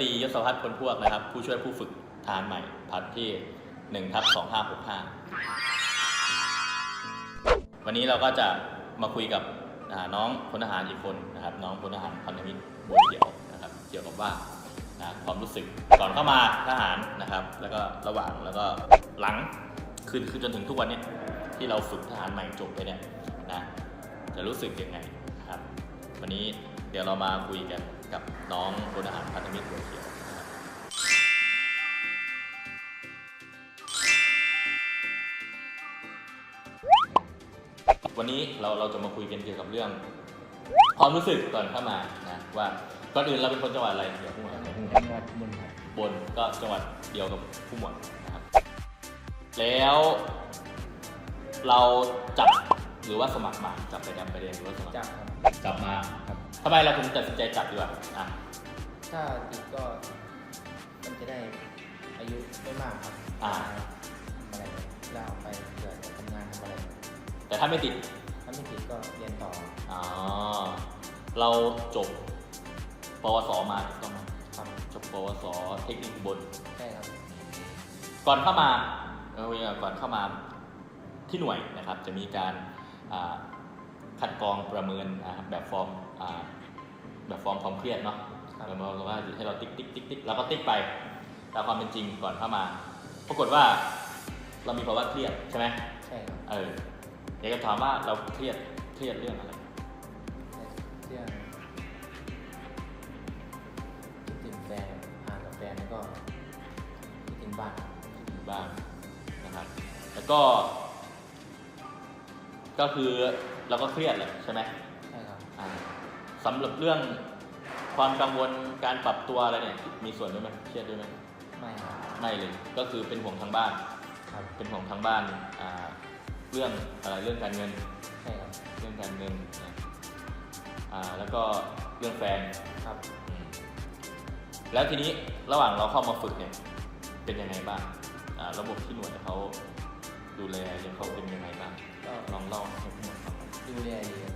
ตรียศพัฒน์พลพวกนะครับ ผู้ช่วยผู้ฝึกทารใหม่พัดที่1ทับ2565 วันนี้เราก็จะมาคุยกับน้องพลทหารอีกคนนะครับ น้องพลทหารพันธมิตรบัวเขียวนะครับ เกี่ยวกับว่านะความรู้สึกก่อนเข้ามาทหารนะครับ แล้วก็ระหว่างแล้วก็หลังคือคือจนถึงทุกวันนี้ที่เราฝึกทหารใหม่จบไปเนี่ยนะจะรู้สึกยังไงนะครับ วันนี้ ดี๋ยวเรามาคุยกันกับน้องพลทหารพันธมิตรบัวเขียวนะครับวันนี้เราเราจะมาคุยกันเกี่ยวกับเรื่อง ความรู้สึกก่อนเข้ามานะว่าก่อนอื่นเราเป็นคนจังหวัดอะไรเดี๋ยวผู้หมวดจังหวัดบุญครับบนก็จังหวัดเดียวกับผู้หมวดนะครับ แล้วเราจับหรือว่าสมัครมาจับไปดำไปเรียนหรือว่าสมัครจับครับจับมาครับ ทำไมเราถึงตัดสินใจจับดีกว่าอะถ้าติดก็มันจะได้อายุไม่มากครับอ่าทำอะไรลาออกไปเผื่อจะทำงานทำอะไรแต่ถ้าไม่ติดถ้าไม่ติดก็เรียนต่ออ๋อเราจบปวสมาถูกต้องไหมครับจบปวสเทคนิคอุบลใช่ครับ ก่อนเข้ามาเออก่อนเข้ามาที่หน่วยนะครับ จะมีการอ่าคัดกรองประเมินอ่าแบบฟอร์มอ่า แบบฟอร์มความเครียดเนาะครับแบบว่าให้เราติ๊กติ๊กติ๊กติ๊กแล้วก็ติ๊กไปแต่ความเป็นจริงก่อนเข้ามา ปรากฏว่าเรามีภาวะเครียดใช่ไหมใช่ครับเอออยากจะถามว่าเราเครียดเครียดเรื่องอะไรเรื่องคิดถึงแฟนห่างกับแฟนแล้วก็คิดถึงบ้านครับบ้างนะครับแล้วก็ ก็คือเราก็เครียดแหละใช่ไหมใช่ครับอ่า สำหรับเรื่องความกังวลการปรับตัวอะไรเนี่ยมีส่วนด้วยไหมเครียดด้วยไหมไม่ครับไม่เลยก็คือเป็นห่วงทางบ้าน ครับเป็นห่วงทางบ้านอ่าเรื่องอะไรเรื่องการเงิน ใช่ครับเรื่องการเงินนะอ่าแล้วก็เรื่องแฟนครับอืมแล้วทีนี้ระหว่างเราเข้ามาฝึกเนี่ยเป็นยังไงบ้างอ่าระบบที่หน่วยเขาดูแลเนี่ยเขาเป็นยังไงบ้างก็ลองเล่าให้ผู้หมวดฟังหน่อยดูแลดีครับ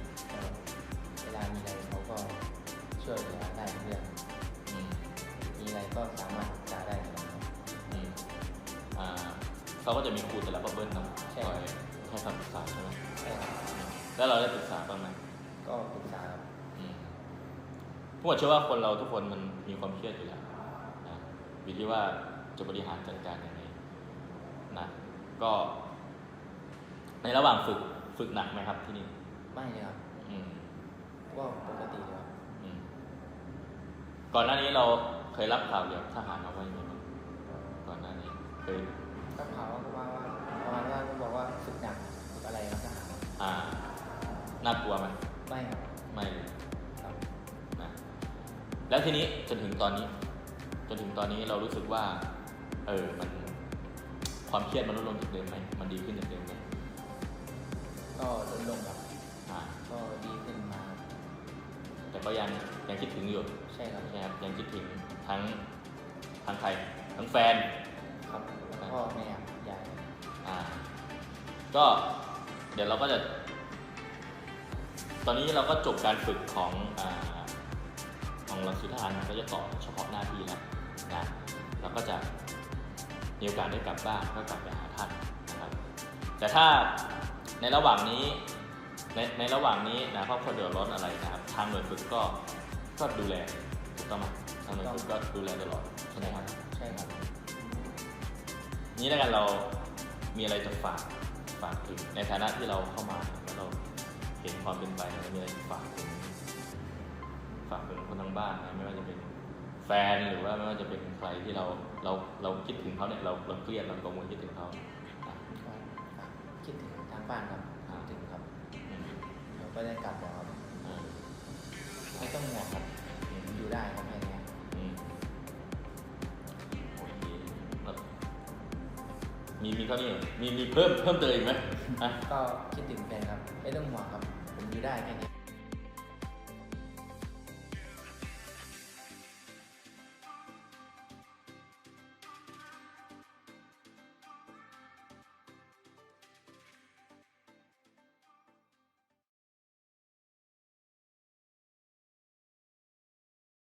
เขาก็จะมีครูแต่ละบับเบิ้ลเนาะใช่คอยให้คำปรึกษาใช่ไหมใช่ครับแล้วเราได้ปรึกษาบ้างไหมก็ปรึกษาครับอืมผู้หมวดเชื่อว่าคนเราทุกคนมันมีความเครียดอยู่แล้วนะอยู่ที่ว่าจะบริหารจัดการยังไงนะก็ ในระหว่างฝึกฝึกหนักไหมครับที่นี่ไม่เลยครับ อืมก็ปกติเลยครับอืมก่อนหน้านี้เราเคยรับข่าวเกี่ยวกับทหารมาว่ายังไงบ้างก่อนหน้านี้เคย ก็เขาก็ว่าว่าประมาณว่าก็บอกว่าฝึกหนักฝึกอะไรครับทหารอ่าน่ากลัวไหมไม่ครับ ไม่เลยครับนะแล้วทีนี้จนถึงตอนนี้ จนถึงตอนนี้เรารู้สึกว่า เออมันความเครียดมันลดลงจากเดิมไหมมันดีขึ้นจากเดิมไหมก็ลดลงครับอ่าก็ดีขึ้นมา แต่ก็ยังยังคิดถึงอยู่ใช่ครับ ใช่ไหมครับยังคิดถึงทั้งทั้งใครทั้งแฟนครับ พ่อแม่ใหญ่อ่าก็เดี๋ยวเราก็จะ ตอนนี้เราก็จบการฝึกของอ่าของหลักสูตรทหารก็จะต่อเฉพาะหน้าที่แล้วนะเราก็จะมีโอกาสได้กลับบ้านก็กลับไปหาท่านนะครับแต่ถ้าในระหว่างนี้ในในระหว่างนี้นะครอบครัวเดือดร้อนอะไรนะครับทางหน่วยฝึกก็ก็ดูแลถูกต้องไหมทางหน่วยฝึกก็ดูแลตลอดใช่ไหมครับ นี้แล้วกันเรามีอะไรจะฝากฝากถึงในฐานะที่เราเข้ามาแล้วเราเห็นความเป็นไปเรามีอะไรจะฝากถึงฝากถึงคนทางบ้านนะไม่ว่าจะเป็นแฟนหรือว่าไม่ว่าจะเป็นใครที่เราเราเราคิดถึงเขาเนี่ยเราเราเครียดเรากังวลคิดถึงเขาอะก็ฝากคิดถึงทางบ้านครับคิดถึงครับอืมเดี๋ยวก็ได้กลับแล้วครับอ่าไม่ต้องห่วงครับอยู่ได้ครับ มีมีเท่านี้เหรอมีมีเพิ่มเพิ่มเติมอีกไหมอะ ก็คิดถึงแฟนครับ ไม่ต้องห่วงครับ ผมอยู่ได้แค่นี้